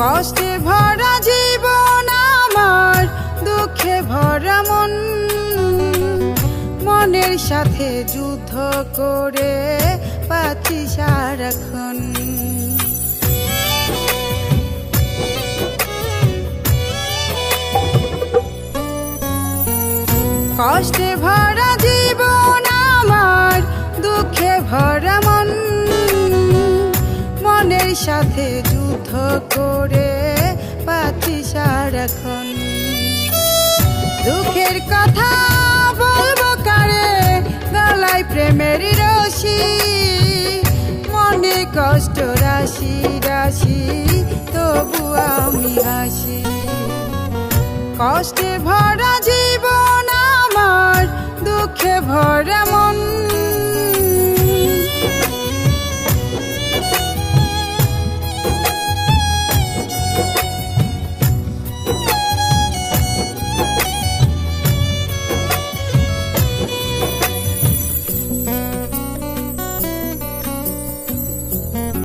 কষ্টে ভরা জীবন আমার, দুঃখে ভরা মন। মনের সাথে যুদ্ধ করে পাচ্ছি সারাক্ষণ কষ্টে ভরা সাথে যুদ্ধ করে পাচ্ছি সারাক্ষণ। দুঃখের কথা বলব কারে, গলায় প্রেমের রশি, মনে কষ্ট রাশি রাশি তবু আমি হাসি। কষ্টে ভরা